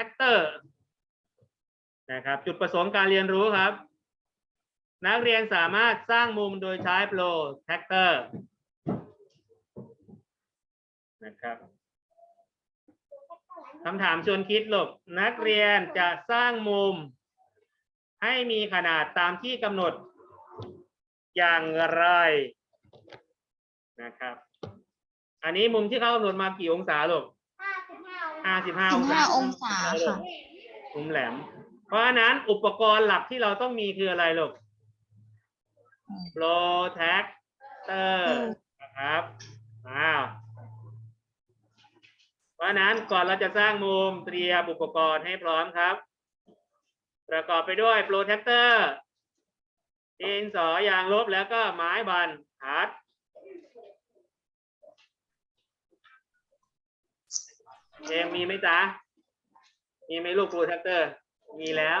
protractor นะครับจุดประสงค์การเรียนรู้ครับ นักเรียนสามารถสร้างมุมโดยใช้ protractor นะครับคำถามชวนคิดหลบนักเรียนจะสร้างมุม ให้มีขนาดตามที่กำหนดอย่างไรนะครับ อันนี้มุมที่เขากำหนดมากี่องศาห้าสิบ ห้าองศาห้าสิบห้าองศาห้าองศาค่ะมุมแหลม เพราะฉะนั้นอุปกรณ์หลักที่เราต้องมีคืออะไรลูก protractor นะครับอ้าวเพราะฉะนั้นก่อนเราจะสร้างมุมเตรียมอุปกรณ์ให้พร้อมครับ ประกอบไปด้วย protractor ดินสอยางลบแล้วก็ไม้บรรทัด เอมมีไหมจ๊ะ มีไหมลูก protractor มีแล้ว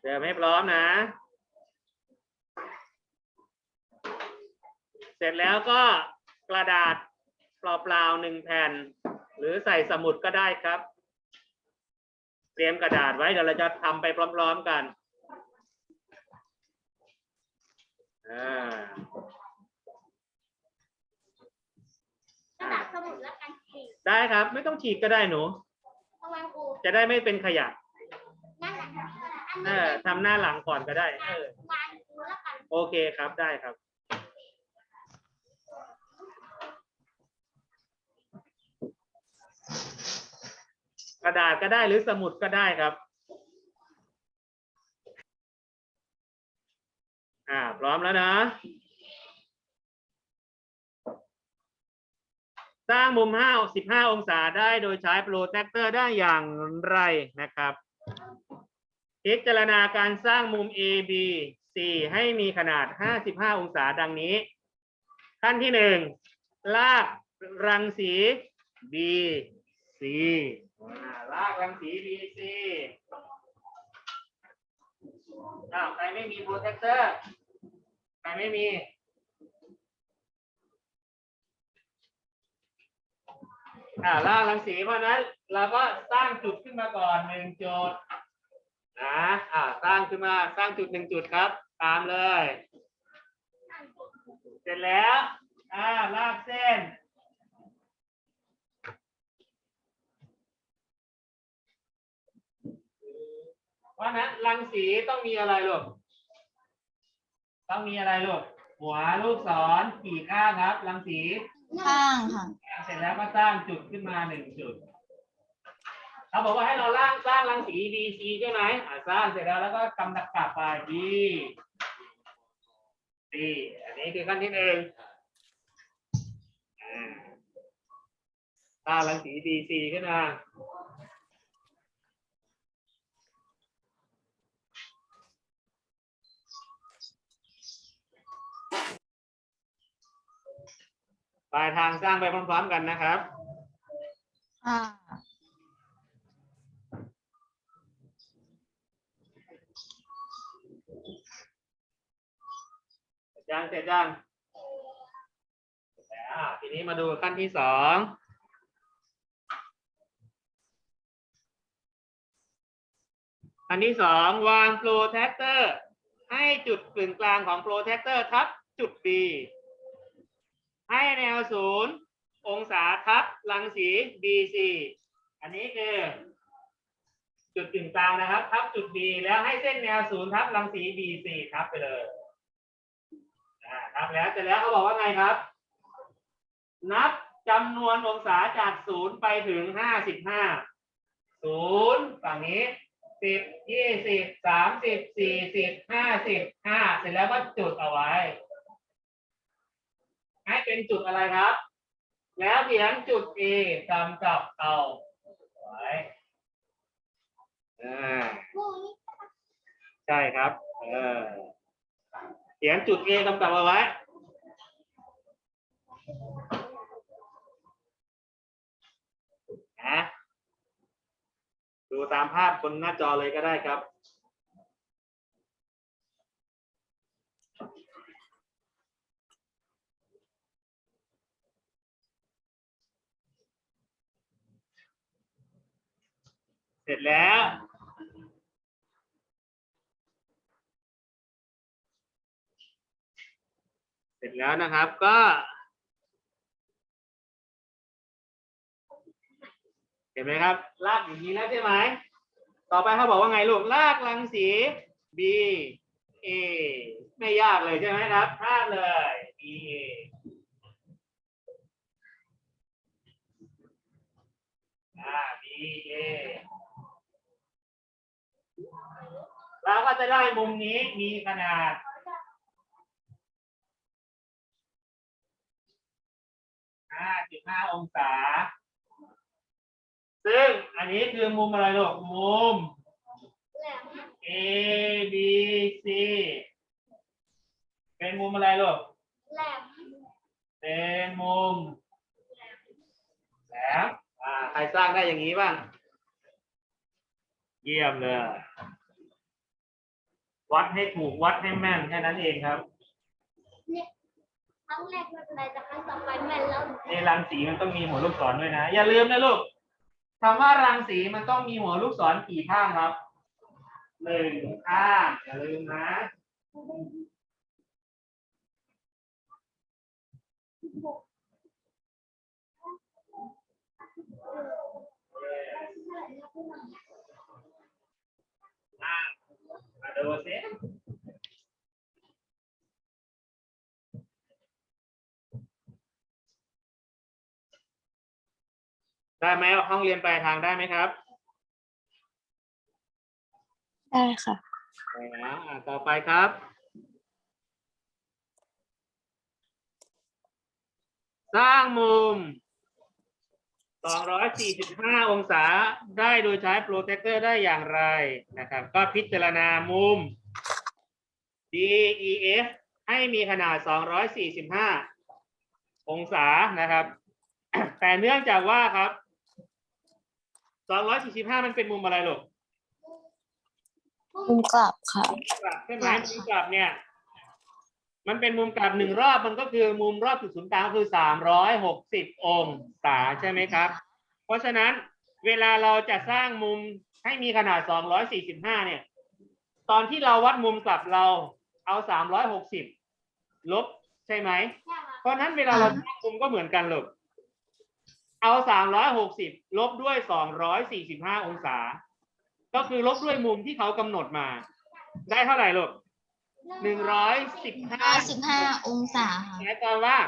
เตรียมให้พร้อมนะ เสร็จแล้วก็กระดาษเปล่าๆหนึ่งแผ่น หรือใส่สมุดก็ได้ครับ เตรียมกระดาษไว้เดี๋ยวเราจะทำไปพร้อม ๆ กัน อ่ากระดาษสมุดแล้วกันสิได้ครับ ไม่ต้องฉีกก็ได้หนูทำไมครูจะได้ไม่เป็นขยะนั่นแหละอันเอนี้อทำหน้าหลังก่อนก็ได้เออวางครูแล้วกันโอเคครับได้ครับ กระดาษก็ได้หรือสมุดก็ได้ครับ อ่า พร้อมแล้วนะ สร้างมุมห้าสิบห้าองศาได้โดยใช้โปรเทคเตอร์ได้อย่างไรนะครับ พิจารณาการสร้างมุม A B C ให้มีขนาด 55 องศาดังนี้ ขั้นที่หนึ่งลากรังสี B C ลากรังสี B C อ้าวใครไม่มีโปรเทคเตอร์ใครไม่มี อ่าลากรังสีเพราะนั้น เราก็สร้างจุดขึ้นมาก่อนหนึ่งจุดนะอ่าสร้างขึ้นมาสร้างจุดหนึ่งจุดครับ ตามเลย เสร็จแล้ว อ่าลากเส้น เพราะฉะนั้นรังสีต้องมีอะไรลูกต้องมีอะไรลูกหัวลูกศรกี่ข้างครับ รังสีข้างค่ะเสร็จแล้วก็สร้างจุดขึ้นมาหนึ่งจุดเขาบอกว่าให้เราล่างสร้างรังสี B C ใช่ไหมอ่าสร้างเสร็จแล้วแล้วก็กำดักกลับไป B C อันนี้คือขั้นที่หนึ่งอ่าสร้างรังสี B C ขึ้นมา ลายทางสร้างไปพร้อมๆกันนะครับค่ะเสร็จยังเสร็จยังแล้วทีนี้มาดูขั้นที่สองอันที่สองวางโปรเทคเตอร์ให้จุดกึ่งกลางของโปรเทคเตอร์ทับจุด B ให้แนวศูนย์องศาทับรังสี BC อันนี้คือ จุดกึ่งกลางนะครับ ทับจุด B แล้วให้เส้นแนวศูนย์ทับรังสี BC ทับไปเลยอ่าครับแล้วแต่แล้วเขาบอกว่าไงครับ นับจำนวนองศาจากศูนย์ไปถึงห้าสิบห้าศูนย์ฝั่งนี้สิบยี่สิบสามสิบสี่สิบห้าสิบห้าเสร็จแล้วก็จุดเอาไว้ ให้เป็นจุดอะไรครับ แล้วเขียนจุด A กำกับเอาไว้อ่าใช่ครับ เออเขียนจุด A กำกับเอาไว้นะดูตามภาพบนหน้าจอเลยก็ได้ครับ เสร็จแล้ว เสร็จแล้วนะครับก็ เห็นไหมครับ ลากอย่างนี้แล้วใช่ไหม ต่อไปเขาบอกว่าไงลูก ลากรังสี B A ไม่ยากเลยใช่ไหมครับลากเลย B A อ่า B A แล้วก็จะได้มุมนี้มีขนาด 5.5 องศา ซึ่งอันนี้คือมุมอะไรลูก มุมแหลม A B C เป็นมุมอะไรลูกแหลมเป็นมุมแหลมอ่า ใครสร้างได้อย่างนี้บ้าง เยี่ยมเลย วัดให้ถูกวัดให้แม่นแค่นั้นเองครับเนี่ยครั้งแรกไม่เป็นไรแต่ครั้งต่อไปแม่นแล้วในรังสีมันต้องมีหัวลูกศรด้วยนะ อย่าลืมนะลูกคำว่ารังสีมันต้องมีหัวลูกศรกี่ข้างครับหนึ่งข้างอย่าลืมนะอะ มาดูสิได้ไหมห้องเรียนปลายทางได้ไหมครับได้ค่ะได้นะอะต่อไปครับ สร้างมุม 245 องศาได้โดยใช้โปรเทคเตอร์ได้อย่างไรนะครับ ก็พิจารณามุม DEF ให้มีขนาด 245 องศานะครับ แต่เนื่องจากว่าครับ 245 มันเป็นมุมอะไรลูกมุมกลับค่ะกลับใช่ไหมมุมกลับเนี่ย มันเป็นมุมกลับหนึ่งรอบมันก็คือมุมรอบจุดศูนย์กลางก็คือสามร้อยหกสิบองศาใช่ไหมครับ เพราะฉะนั้นเวลาเราจะสร้างมุมให้มีขนาดสองร้อยสี่สิบห้าเนี่ย ตอนที่เราวัดมุมกลับเราเอาสามร้อยหกสิบลบใช่ไหมใช่ค่ะเพราะฉะนั้นเวลาเราสร้างมุมก็เหมือนกันลูกเอาสามร้อยหกสิบลบด้วยสองร้อยสี่สิบห้าองศา ก็คือลบด้วยมุมที่เขากำหนดมา ได้เท่าไหร่ลูก หนึ่งร้อยสิบห้า55องศาค่ะหมายความว่า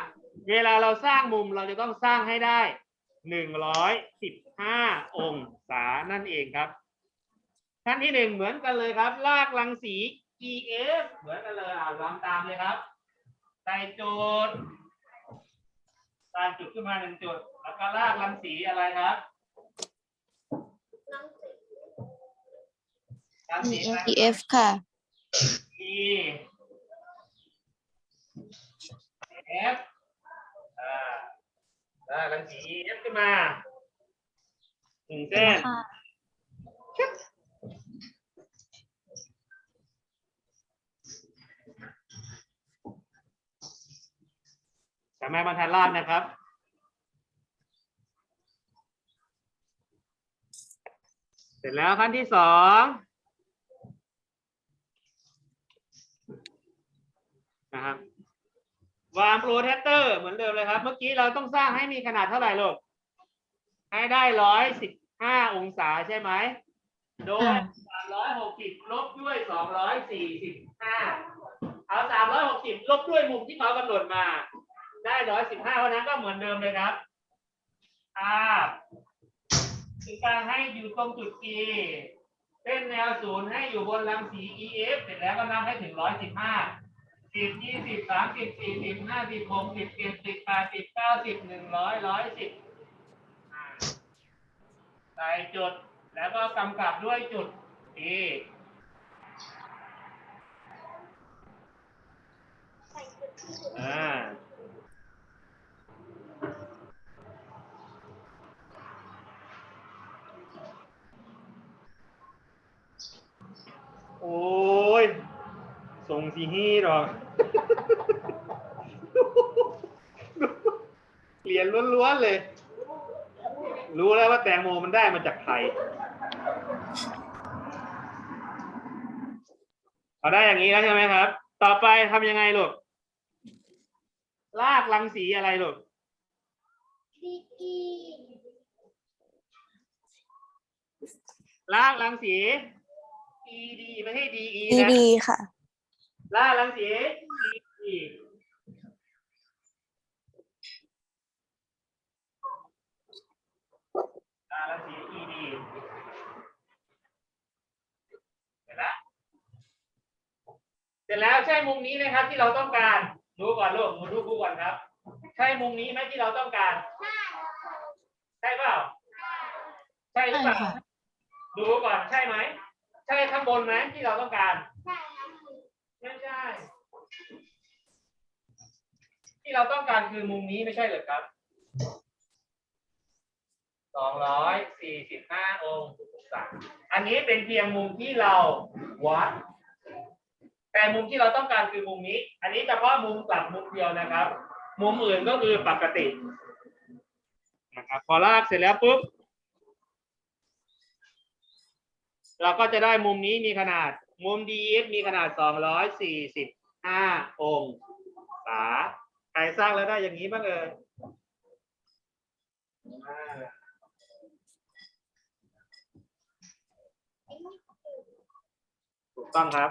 เวลาเราสร้างมุมเราจะต้องสร้างให้ได้หนึ่งร้อยสิบห้าองศานั่นเองครับขั้นที่หนึ่งเหมือนกันเลยครับ ลากรังสี EF เหมือนกันเลยอ่านลำตามเลยครับใส่จุดสร้างจุดขึ้นมาหนึ่งจุด แล้วก็ลากรังสีอะไรครับรังสีรังสีอะไร EF ค่ะ E F อ่าลากรังสี F ขึ้นมาหนึ่งเส้น ค่ะแต่แม่บรรทัดล่างนะครับ เสร็จแล้วขั้นที่สอง นะครับวางโปรเทคเตอร์เหมือนเดิมเลยครับ เมื่อกี้เราต้องสร้างให้มีขนาดเท่าไหร่ลูกให้ได้ร้อยสิบห้าองศาใช่ไหม โดยสามร้อยหกสิบลบด้วยสองร้อยสี่สิบห้าเอาสามร้อยหกสิบลบด้วยมุมที่เขากำหนดมา ได้ร้อยสิบห้าเพราะนั้นก็เหมือนเดิมเลยครับอ่าถึงกางให้อยู่ตรงจุด E เส้นแนวศูนย์ให้อยู่บนรังสี EF เสร็จแล้วก็นับให้ถึงร้อยสิบห้า สิบยี่สิบสามสิบสี่สิบห้าสิบหกสิบเจ็ดสิบแปดสิบเก้าสิบหนึ่งร้อยร้อยสิบใส่จุดแล้วก็กำกับด้วยจุด E สิฮีหรอก เหรียญล้วนๆเลย รู้แล้วว่าแตงโมมันได้มาจากใครเอาได้อย่างนี้แล้วใช่ไหมครับ ต่อไปทำยังไงลูก ลากรังสีอะไรลูกลากรังสีดีไม่ใช่ DE นะ ดีๆค่ะ ลากรังสี ED ลากรังสี ED เสร็จแล้วเสร็จแล้วใช่มุมนี้ไหมครับที่เราต้องการดูก่อนลูกดูดูก่อนครับ ใช่มุมนี้ไหมที่เราต้องการ ใช่แล้วค่ะใช่เปล่าใช่หรือเปล่าใช่ค่ะดูก่อนใช่ไหมใช่ข้างบนไหมที่เราต้องการ ใช่แล้ว ไม่ใช่ ที่เราต้องการคือมุมนี้ไม่ใช่เหรอครับสองร้อยสี่สิบห้าองศา อันนี้เป็นเพียงมุมที่เราวัด แต่มุมที่เราต้องการคือมุมนี้ อันนี้เฉพาะมุมกลับมุมเดียวนะครับ มุมอื่นก็คือปกตินะครับพอลากเสร็จแล้วปุ๊บ เราก็จะได้มุมนี้มีขนาด มุม DF มีขนาด 245 องศา รสร้างแล้วได้อย่างนี้บ้างเออถูกต้องครับ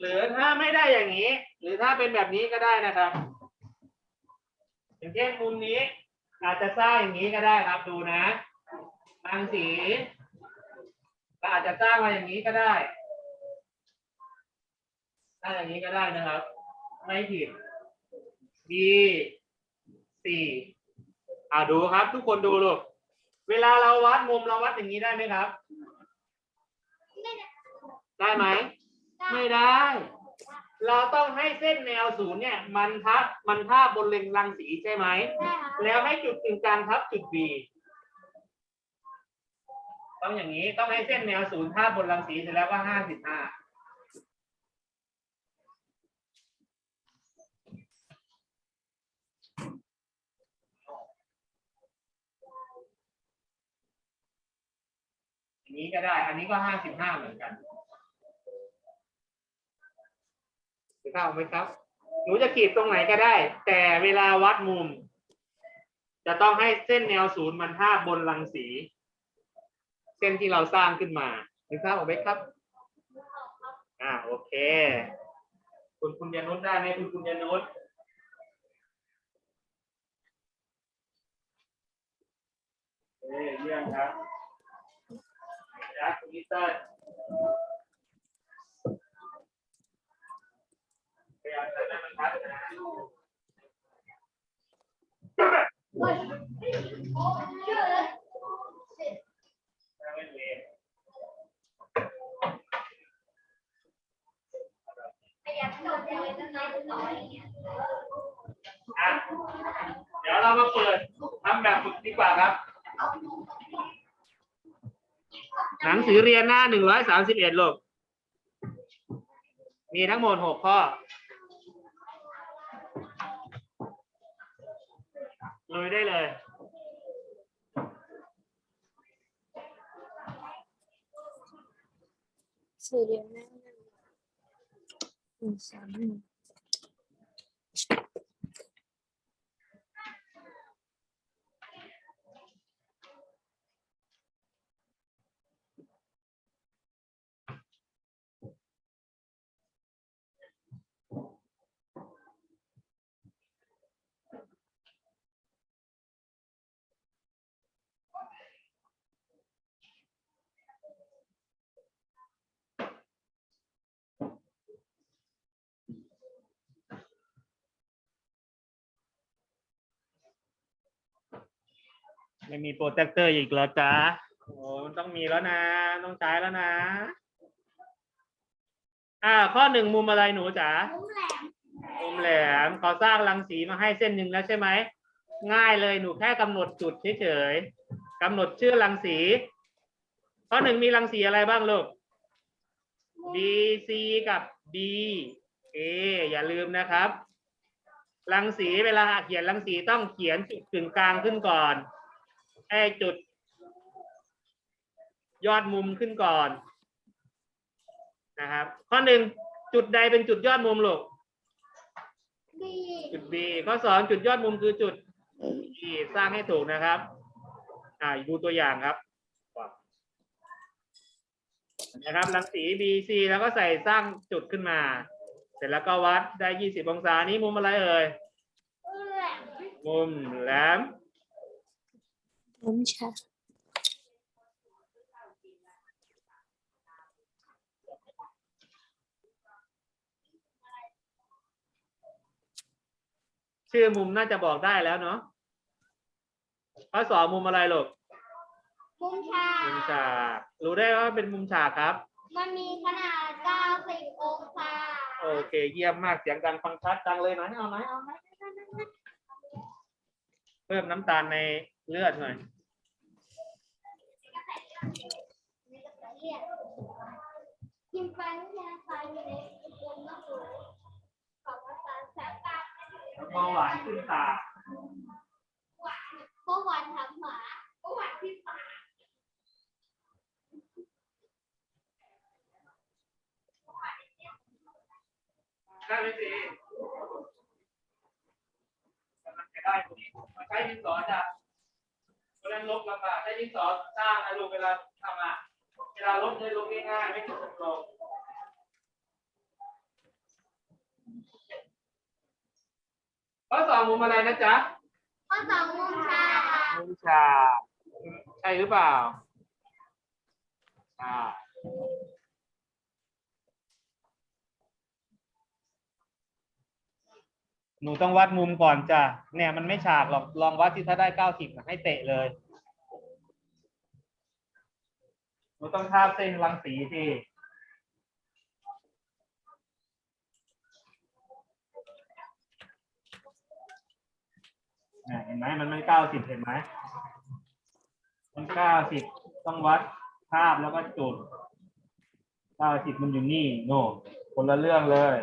หรือถ้าไม่ได้อย่างนี้ หรือถ้าเป็นแบบนี้ก็ได้นะครับ อย่างเช่นมุมนี้ อาจจะสร้างอย่างนี้ก็ได้ครับดูนะรังสีก็อาจจะสร้างมาอย่างนี้ก็ได้ สร้างอย่างนี้ก็ได้นะครับ ไม่ผิด B สี่อ่าดูครับ ทุกคนดูลูกเวลาเราวัดมุมเราวัดอย่างนี้ได้ไหมครับไม่ได้ได้ไหม ไม่ได้ เราต้องให้เส้นแนวศูนย์เนี่ย มันทับมันทาบบนเลนรังสีใช่ไหมได้ค่ะแล้วให้จุดกึ่งกลางทับจุด B ต้องอย่างนี้ต้องให้เส้นแนวศูนย์ทาบบนรังสีเสร็จแล้วก็ห้าสิบห้าอย่าง นี้ก็ได้ อันนี้ก็ห้าสิบห้าเหมือนกันถูกต้องไหมครับ หนูจะขีดตรงไหนก็ได้ แต่เวลาวัดมุม จะต้องให้เส้นแนวศูนย์มันทาบบนรังสี เส้นที่เราสร้างขึ้นมานึกภาพออกไหมครับ อ่า โอเค คุณคุณยานุชได้ไหมคุณคุณยานุชเอ้ยเยี่ยมครับ คุณนิเตอร์พยายามจะได้มันชัดนะโอ้ยโอ้ยเยอะเลยไม่เวรพยายามโดดเรียนตั้งแต่อยอย่างเฮ้ยอะเดี๋ยวเรามาเปิดทำแบบฝึกดีกว่าครับ หนังสือเรียนหน้าหนึ่งร้อยสามสิบเอ็ดลูก มีทั้งหมดหกข้อลุยได้เลย สี่เหลี่ยมหน้าหนึ่งหนึ่งสามหนึ่ง ไม่มีโปรเจคเตอร์อีกแล้วจ้าโอ้มันต้องมีแล้วนะ ต้องใช้แล้วนะ อ่า ข้อหนึ่งมุมอะไรหนูจ๋า มุมแหลม มุมแหลมเขาสร้างรังสีมาให้เส้นหนึ่งแล้วใช่ไหม ง่ายเลยหนูแค่กำหนดจุดเฉยๆกำหนดชื่อรังสี ข้อหนึ่งมีรังสีอะไรบ้างลูก B C กับ D A อย่าลืมนะครับ รังสีเวลาเขียนรังสีต้องเขียนจุดกึ่งกลางขึ้นก่อน ไอ้จุด ยอดมุมขึ้นก่อนนะครับ ข้อหนึ่งจุดใดเป็นจุดยอดมุมลูกบีจุด B ข้อสองจุดยอดมุมคือจุด B สร้างให้ถูกนะครับ อ่าดูตัวอย่างครับนะครับรังสี BC แล้วก็ใส่สร้างจุดขึ้นมา เสร็จแล้วก็วัดได้ 20 องศานี้มุมอะไรเอ่ยเอื้อมุมแหลม น้ำชาชื่อมุมน่าจะบอกได้แล้วเนาะข้อสองมุมอะไรลูกมุมฉามุมฉาก รู้ได้ว่าเป็นมุมฉากครับ มันมีขนาด 90 องศา โอเค เยี่ยมมาก เสียงดังฟังชัดจังเลยนะเอาไหมเอาไหมเพิ่มน้ำตาลในเลือดหน่อยนี่ กินไปไม่ใช่ไปอยู่ในกลุ่มก็คือของภาษาแสบตาเบาหวานขึ้นตาเมื่อวานทำหมาเมื่อวานที่ปากได้ไหมสิกำลังจะได้ตรงนี้มาใช้ดินสอจ้ะ เวลาลบลำบากใช้ดินสอสร้างนะลูกเวลาทำอะเวลาลบได้ลบง่ายๆไม่ต้องลงข้อสองมุมอะไรนะจ๊ะข้อสองมุมฉากมุมฉากใช่หรือเปล่าอ่า หนูต้องวัดมุมก่อนจ้ะเนี่ยมันไม่ฉากหรอกลองวัดที่ถ้าได้เก้าสิบให้เตะเลยหนูต้องทาบเส้นรังสีที่เห็นไหมมันไม่เก้าสิบเห็นไหมมันเก้าสิบต้องวัดภาพแล้วก็จุดเก้าสิบมันอยู่นี่โน่คนละเรื่องเลย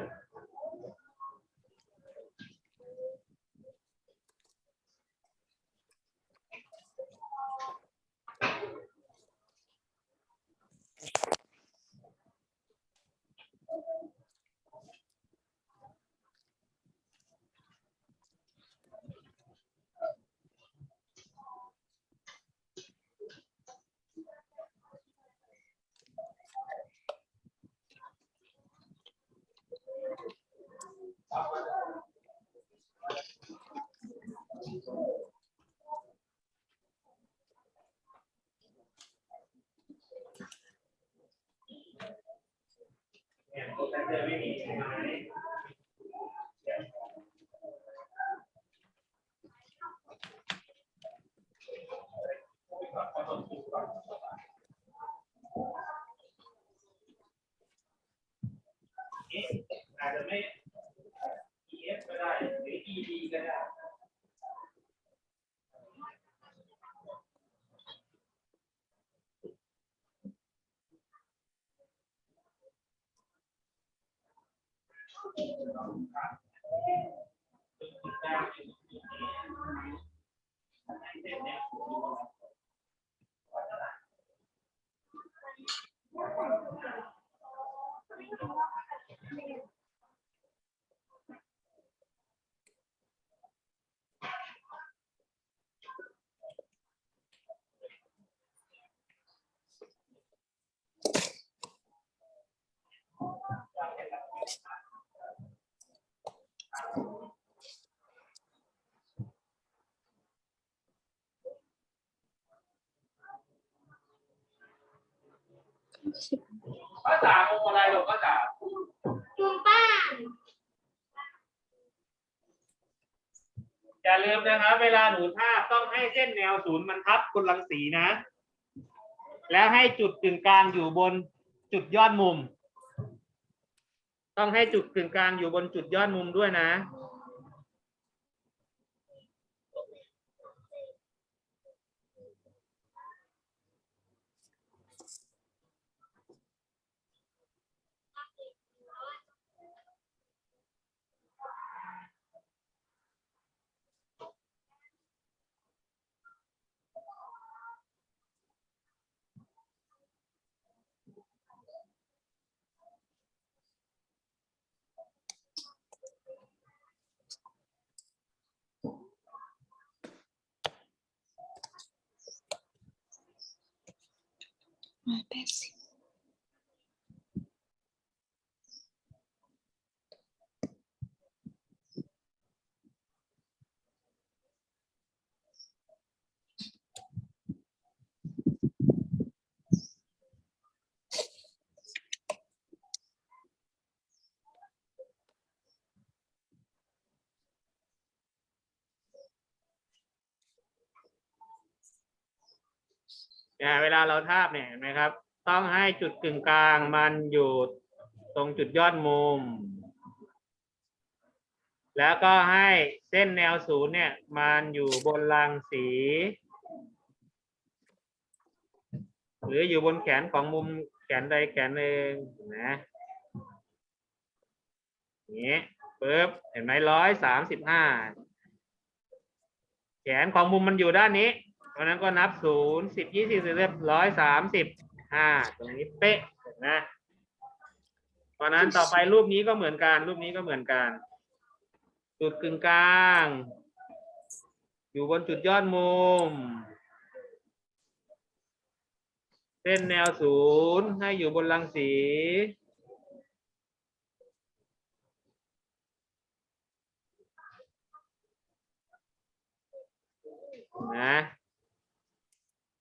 เนี่ยโปรแก รม จะไม่มีใช่ไหมอาจจะไม่ EF ก็ได้หรือ ED ก็ได้ภาษามุมอะไรหรอกภาษามุมบ้านอย่าลืมนะครับ เวลาหนูทาบต้องให้เส้นแนวศูนย์มันทับคนรังสีนะ แล้วให้จุดกึ่งกลางอยู่บนจุดยอดมุม ต้องให้จุดกึ่งกลางอยู่บนจุดยอดมุมด้วยนะ Ai, péssimo. เวลาเราทาบเนี่ยเห็นไหมครับ ต้องให้จุดกึ่งกลางมันอยู่ตรงจุดยอดมุม แล้วก็ให้เส้นแนวศูนย์เนี่ยมันอยู่บนรางสี หรืออยู่บนแขนของมุมแขนใดแขนหนึ่งนะอย่างนี้ปึ๊บเห็นไหมร้อยสามสิบห้าแขนของมุมมันอยู่ด้านนี้ เพราะนั้นก็นับศูนย์สิบยี่สิบสิบร้อยสามสิบห้าตรงนี้เป๊ะนไหมเพราะฉะนั้นต่อไปรูปนี้ก็เหมือนกัน รูปนี้ก็เหมือนกัน จุดกึ่งกลาง อยู่บนจุดยอดมุม เส้นแนวศูนย์ให้อยู่บนรังสีนะ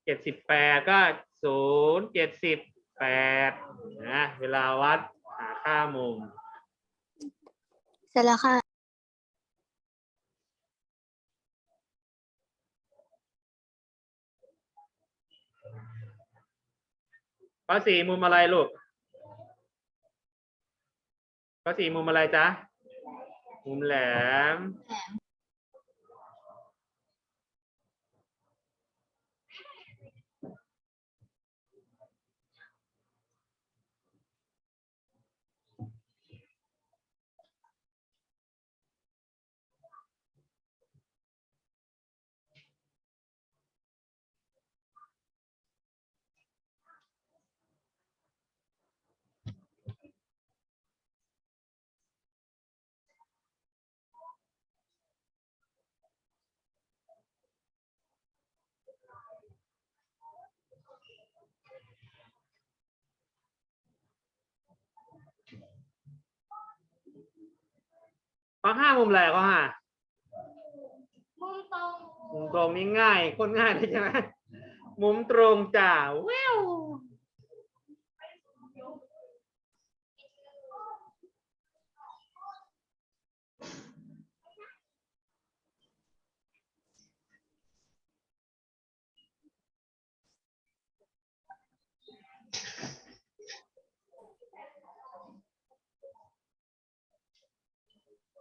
เจ็ดสิบแปดก็ศูนย์เจ็ดสิบแปดนะเวลาวัดหาค่ามุม เสร็จแล้วค่ะ ข้อสี่มุมอะไรลูก ข้อสี่มุมอะไรจ๊ะ มุมแหลม ข้อห้ามุมอะไรข้อห้ามุมตรงมุมตรงนี่ง่ายโคนง่ายเลยใช่ไหมมุมตรงจ้าแวว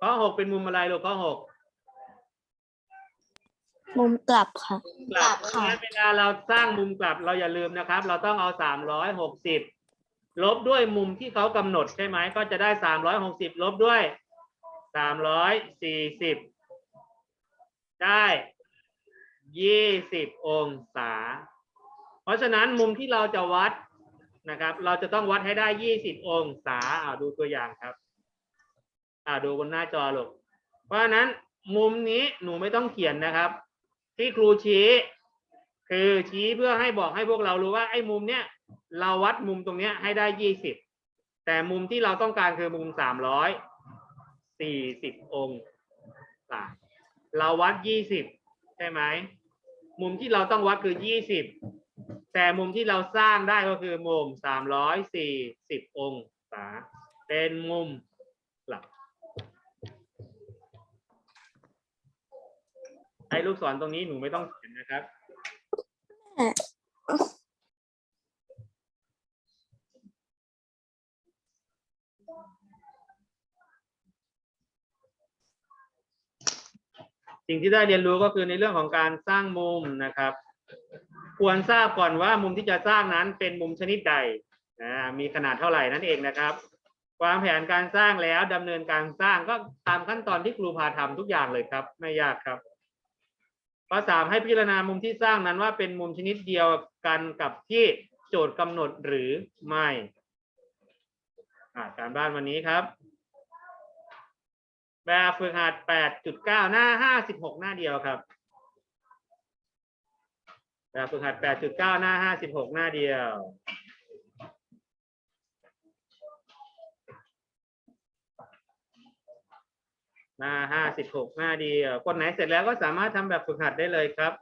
ข้อหกเป็นมุมอะไรลูกข้อหกมุมกลับค่ะกลับค่ะ เวลาเราสร้างมุมกลับเราอย่าลืมนะครับ เราต้องเอาสามร้อยหกสิบลบด้วยมุมที่เขากำหนดใช่ไหมก็จะได้สามร้อยหกสิบลบด้วยสามร้อยสี่สิบได้ยี่สิบองศา เพราะฉะนั้นมุมที่เราจะวัดนะครับ เราจะต้องวัดให้ได้ยี่สิบองศาอ่าดูตัวอย่างครับ อ่าดูบนหน้าจอลูกเพราะฉะนั้นมุมนี้หนูไม่ต้องเขียนนะครับ ที่ครูชี้ คือชี้เพื่อให้บอกให้พวกเรารู้ว่าไอ้มุมเนี้ยเราวัดมุมตรงเนี้ยให้ได้ยี่สิบแต่มุมที่เราต้องการคือมุมสามร้อยสี่สิบองศาเราวัดยี่สิบใช่ไหมมุมที่เราต้องวัดคือยี่สิบแต่มุมที่เราสร้างได้ก็คือมุมสามร้อยสี่สิบองศาเป็นมุมกลับ ไอ้ลูกศรตรงนี้หนูไม่ต้องเขียนนะครับ สิ่งที่ได้เรียนรู้ก็คือในเรื่องของการสร้างมุมนะครับ ควรทราบก่อนว่ามุมที่จะสร้างนั้นเป็นมุมชนิดใดนะมีขนาดเท่าไหร่นั่นเองนะครับวางแผนการสร้างแล้วดำเนินการสร้างก็ตามขั้นตอนที่ครูพาทำทุกอย่างเลยครับ ไม่ยากครับ ข้อสามให้พิจารณามุมที่สร้างนั้นว่าเป็นมุมชนิดเดียวกันกับที่โจทย์กำหนดหรือไม่อ่าการบ้านวันนี้ครับ แบบฝึกหัด8.9 หน้า 56 หน้าเดียวครับ แบบฝึกหัด8.9 หน้า 56 หน้าเดียว หน้าห้าสิบหกหน้าเดียวคนไหนเสร็จแล้วก็สามารถทำแบบฝึกหัดได้เลยครับ